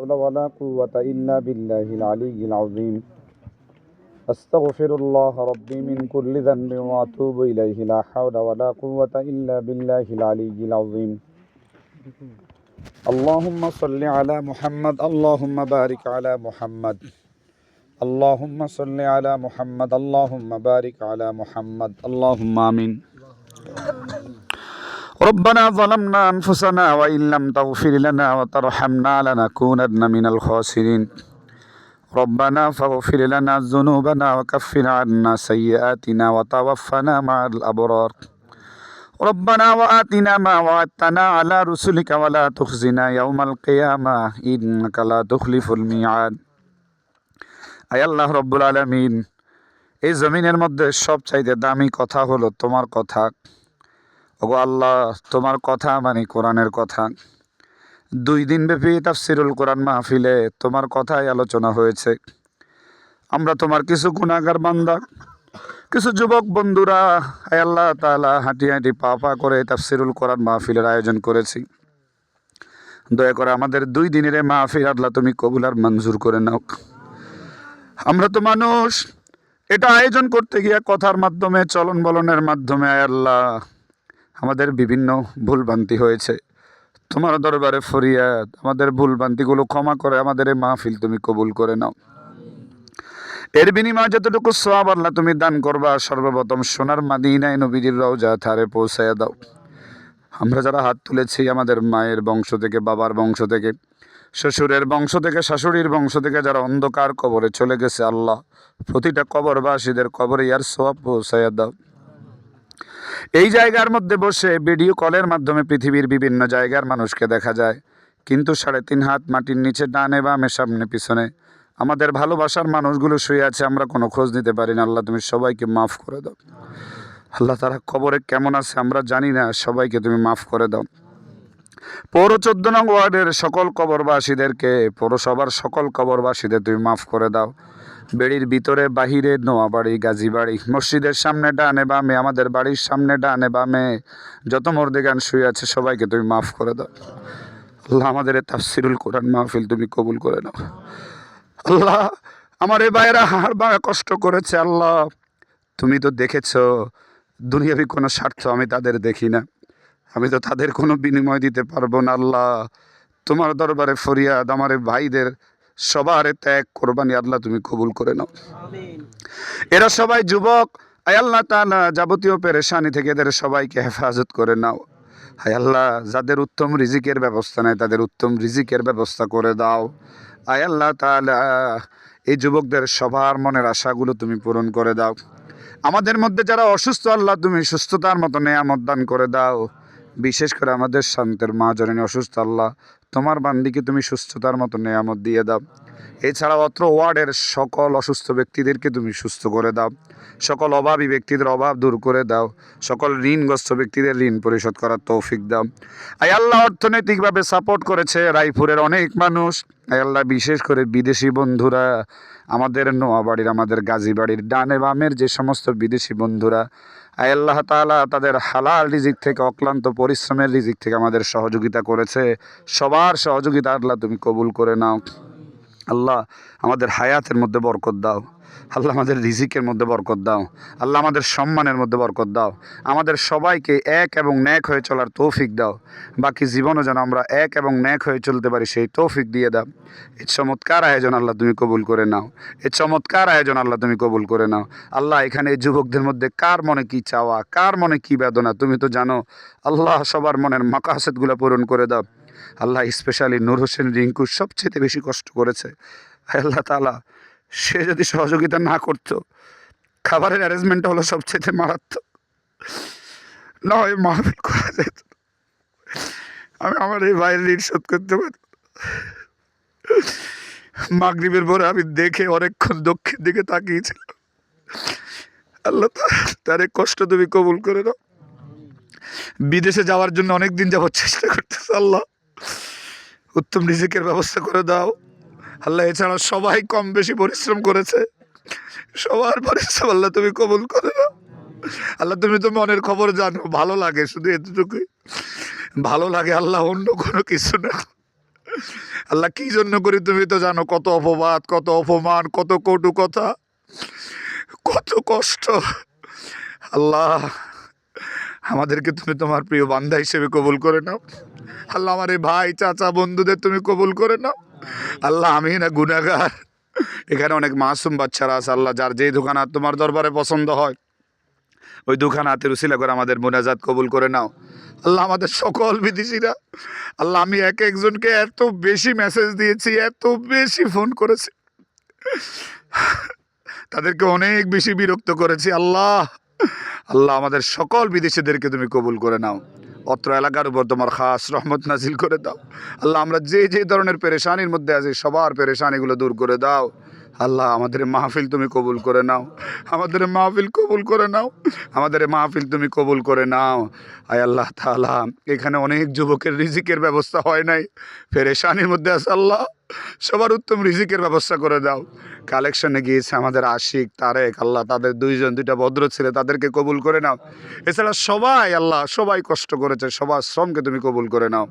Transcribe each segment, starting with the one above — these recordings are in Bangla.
حول ولا قوة إلا بالله العلي العظيم. أستغفر الله ربي من كل ذنب وأتوب إليه. لا حول ولا قوة إلا بالله العلي العظيم. اللهم صل على محمد. اللهم بارك على محمد. اللهم صل على محمد. اللهم بارك على محمد. اللهم آمين. ربنا ظلمنا أنفسنا وإن لم تغفر لنا وترحمنا لنكونن من الخاسرين ربنا فاغفر لنا ذنوبنا وكفر عنا سيئاتنا وتوفنا مع الأبرار ربنا وآتنا ما وعدتنا على رسلك ولا تخزنا يوم القيامة إنك لا تخلف الميعاد আয় আল্লাহ রব্বুল আলমিন এই জমিনের মধ্যে সবচাইতে দামি কথা হলো তোমার কথা ওগো আল্লাহ, তোমার কথা মানে কোরআনের কথা। দুই দিন ব্যাপী তাফসিরুল কোরআন মাহফিলে তোমার কথাই আলোচনা হয়েছে। আমরা তোমার কিছু গুণাগার বান্দা, কিছু যুবক বন্ধুরা, আয় আল্লাহ তাআলা হাঁটি হাঁটি পা পা করে তাফসিরুল কোরআন মাহফিলের আয়োজন করেছি। দয়া করে আমাদের দুই দিনের মাহফিল আল্লাহ তুমি কবুলার মঞ্জুর করে নাও। আমরা তো মানুষ, এটা আয়োজন করতে গিয়ে কথার মাধ্যমে, চলন বলনের মাধ্যমে, আয় আল্লাহ আমাদের বিভিন্ন ভুলভ্রান্তি হয়েছে। তোমার দরবারে ফরিয়াদ, আমাদের ভুলভ্রান্তিগুলো ক্ষমা করে, আমাদের এই মাহফিল তুমি কবুল করে নাও। এর বিনিময়ে যতটুকু সোয়াব আল্লাহ তুমি দান করবা, সর্বপ্রথম সোনার মাদিনায় নবীজির রওজা থারে পৌঁছাইয়া দাও। আমরা যারা হাত তুলেছি আমাদের মায়ের বংশ থেকে, বাবার বংশ থেকে, শ্বশুরের বংশ থেকে, শাশুড়ির বংশ থেকে, যারা অন্ধকার কবরে চলে গেছে আল্লাহ, প্রতিটা কবরবাসীদের কবরে ইয়ার সোয়াব পৌঁছাইয়া দাও। এই জায়গার মধ্যে বসে ভিডিও কলের মাধ্যমে পৃথিবীর বিভিন্ন জায়গার মানুষকে দেখা যায়। কিন্তু সাড়ে তিন হাত মাটির নিচে ডানে বামে সামনে পিছনে আমাদের ভালোবাসার মানুষগুলো শুয়ে আছে, আমরা কোনো খোঁজ নিতে পারি না। আল্লাহ, তুমি সবাইকে মাফ করে দাও। আল্লাহ তারা কবরে কেমন আছে আমরা জানি না, সবাইকে তুমি মাফ করে দাও। পৌর চোদ্দ নং ওয়ার্ডের সকল কবরবাসীদেরকে, পৌরসভার সকল কবরবাসীদের তুমি মাফ করে দাও। বেড়ির ভিতরে, বাহিরে, নোয়াবাড়ি, গাজীবাড়ি। মসজিদের সামনে ডানে বামে, আমাদের বাড়ির সামনে ডানে বামে। যত মর্দে গান শুয়ে আছে, সবাইকে তুমি মাফ করে দাও। আল্লাহ আমাদের এই তাফসিরুল কোরআন মাহফিল তুমি কবুল করে নাও। আল্লাহ আমার এই ভাইয়েরা হাড় বা কষ্ট করেছে, আল্লাহ। তুমি তো দেখেছ, দুনিয়াবি কোনো স্বার্থ আমি তাদের দেখি না। আমি তো তাদের কোনো বিনিময় দিতে পারব না, আল্লাহ। তোমার দরবারে ফরিয়াদ, আমার ভাইদের সবার ত্যাগ কোরবানি আল্লাহ তুমি কবুল করে নাও। এরা সবাই যুবক আয় আল্লাহ যাবতীয় পেরেশানি থেকে এদের সবাইকে হেফাজত করে নাও। হায় আল্লাহ যাদের উত্তম রিজিকের ব্যবস্থা নেই তাদের উত্তম রিজিকের ব্যবস্থা করে দাও। আয় আল্লাহ তাআলা এই যুবকদের সবার মনের আশাগুলো তুমি পূরণ করে দাও। আমাদের মধ্যে যারা অসুস্থ আল্লাহ তুমি সুস্থতার মতো নেয়ামত দান করে দাও। বিশেষ করে আমাদের শান্তের মা জননী অসুস্থ আল্লাহ তোমার বান্দিকে তুমি সুস্থতার মতো নেয়ামত দিয়ে দাও। এছাড়া অত্র ওয়ার্ডের সকল অসুস্থ ব্যক্তিদেরকে তুমি সুস্থ করে দাও। সকল অভাবী ব্যক্তিদের অভাব দূর করে দাও। সকল ঋণগ্রস্ত ব্যক্তিদের ঋণ পরিশোধ করার তৌফিক দাও। আই আল্লাহ অর্থনৈতিকভাবে সাপোর্ট করেছে রায়পুরের অনেক মানুষ। আল্লাহ, বিশেষ করে বিদেশি বন্ধুরা, আমাদের নোয়াবাড়ির, আমাদের গাজী বাড়ির ডানে বামের যে সমস্ত বিদেশি বন্ধুরা আল্লাহ তালা তাদের হালাল রিজিক থেকে, অক্লান্ত পরিশ্রমের রিজিক থেকে আমাদের সহযোগিতা করেছে। সবার সহযোগিতা আল্লাহ তুমি কবুল করে নাও। আল্লাহ আমাদের হায়াতের মধ্যে বরকত দাও। আল্লাহ আমাদের রিজিকের মধ্যে বরকত দাও। আল্লাহ আমাদের সম্মানের মধ্যে বরকত দাও। আমাদের সবাইকে এক এবং ন্যাক হয়ে চলার তৌফিক দাও। বাকি জীবনও যেন আমরা এক এবং ন্যাক হয়ে চলতে পারি, সেই তৌফিক দিয়ে দাও। এই চমৎকার আয়োজন আল্লাহ তুমি কবুল করে নাও। এই চমৎকার আয়োজন আল্লাহ তুমি কবুল করে নাও। আল্লাহ, এখানে এই যুবকদের মধ্যে কার মনে কি চাওয়া, কার মনে কি বেদনা, তুমি তো জানো। আল্লাহ, সবার মনের মাকাহাসেতগুলো পূরণ করে দাও। আল্লাহ, স্পেশালি নূর হোসেন রিঙ্কু সবচেয়ে বেশি কষ্ট করেছে। আল্লাহ তালা সে যদি সহযোগিতা না করতো, খাবারের অ্যারেঞ্জমেন্টটা হলো সবচেয়ে মারাত্মক। না হয় মাহফিল করা যেত। আমি আমার এই ভাইয়ের ঋণ শোধ করতে পারি মাগরিবের পরে আমি দেখে অনেকক্ষণ দক্ষিণ দিকে তাকিয়েছিলাম। আল্লাহ তার কষ্ট তুমি কবুল করে দাও বিদেশে যাওয়ার জন্য অনেক দিন যাওয়ার চেষ্টা করতেছে আল্লাহ। উত্তম রিজিকের ব্যবস্থা করে দাও। আল্লাহ এছাড়া সবাই কম বেশি পরিশ্রম করেছে। সবার পরিশ্রম আল্লাহ তুমি কবুল করে। দাও আল্লাহ তুমি তো মনের খবর জানো, ভালো লাগে শুধু এতটুকুই। ভালো লাগে আল্লাহ অন্য কোনো কিছু না। আল্লাহ কি জন্য করি তুমি তো জানো, কত অপবাদ, কত অপমান, কত কটু কথা, কত কষ্ট। আল্লাহ, আমাদেরকে তুমি তোমার প্রিয় বান্ধা হিসেবে কবুল করে নাও। আল্লাহ আমার এই ভাই, চাচা, বন্ধুদের তুমি কবুল করে নাও। আল্লাহ, আমি না গুনাগার এখানে অনেক মাসুম বাচ্চারা আছে, আল্লাহ, যার যেই দোকান তোমার দরবারে পছন্দ হয়, ওই দোকান হাতের উসিলা করে আমাদের মোনাজাত কবুল করে নাও। আল্লাহ, আমাদের সকল বিদেশিরা, আল্লাহ, আমি এক একজনকে এত বেশি মেসেজ দিয়েছি, এত বেশি ফোন করেছি। তাদেরকে অনেক বেশি বিরক্ত করেছি, আল্লাহ আল্লাহ, আমাদের সকল বিদেশিদেরকে তুমি কবুল করে নাও। অত্র এলাকার উপর তোমার খাস রহমত নাজিল করে দাও। আল্লাহ, আমরা যে যে ধরনের পেরেশানির মধ্যে আছি, সবার পেরেশানিগুলো দূর করে দাও। আল্লাহ, আমাদের মাহফিল তুমি কবুল করে নাও। আমাদের মাহফিল কবুল করে নাও। আমাদের মাহফিল তুমি কবুল করে নাও। আয় আল্লাহ তাআলা, এখানে অনেক যুবকের রিজিকের ব্যবস্থা হয় নাই। পেরেশানির মধ্যে আছে আল্লাহ। সবার উত্তম রিজিকের ব্যবস্থা করে দাও। কালেকশনে গিয়েছে আমাদের আশিক, তারেক, আল্লাহ, তাদের দুইজন, দুইটা ভদ্র ছেলে, তাদেরকে কবুল করে নাও। এছাড়া সবাই আল্লাহ, সবাই কষ্ট করেছে, সবার শ্রমকে তুমি কবুল করে নাও।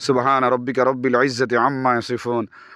সুবহান রব্বিকা রব্বিল ইজ্জতি আম্মা ইয়াসিফুন।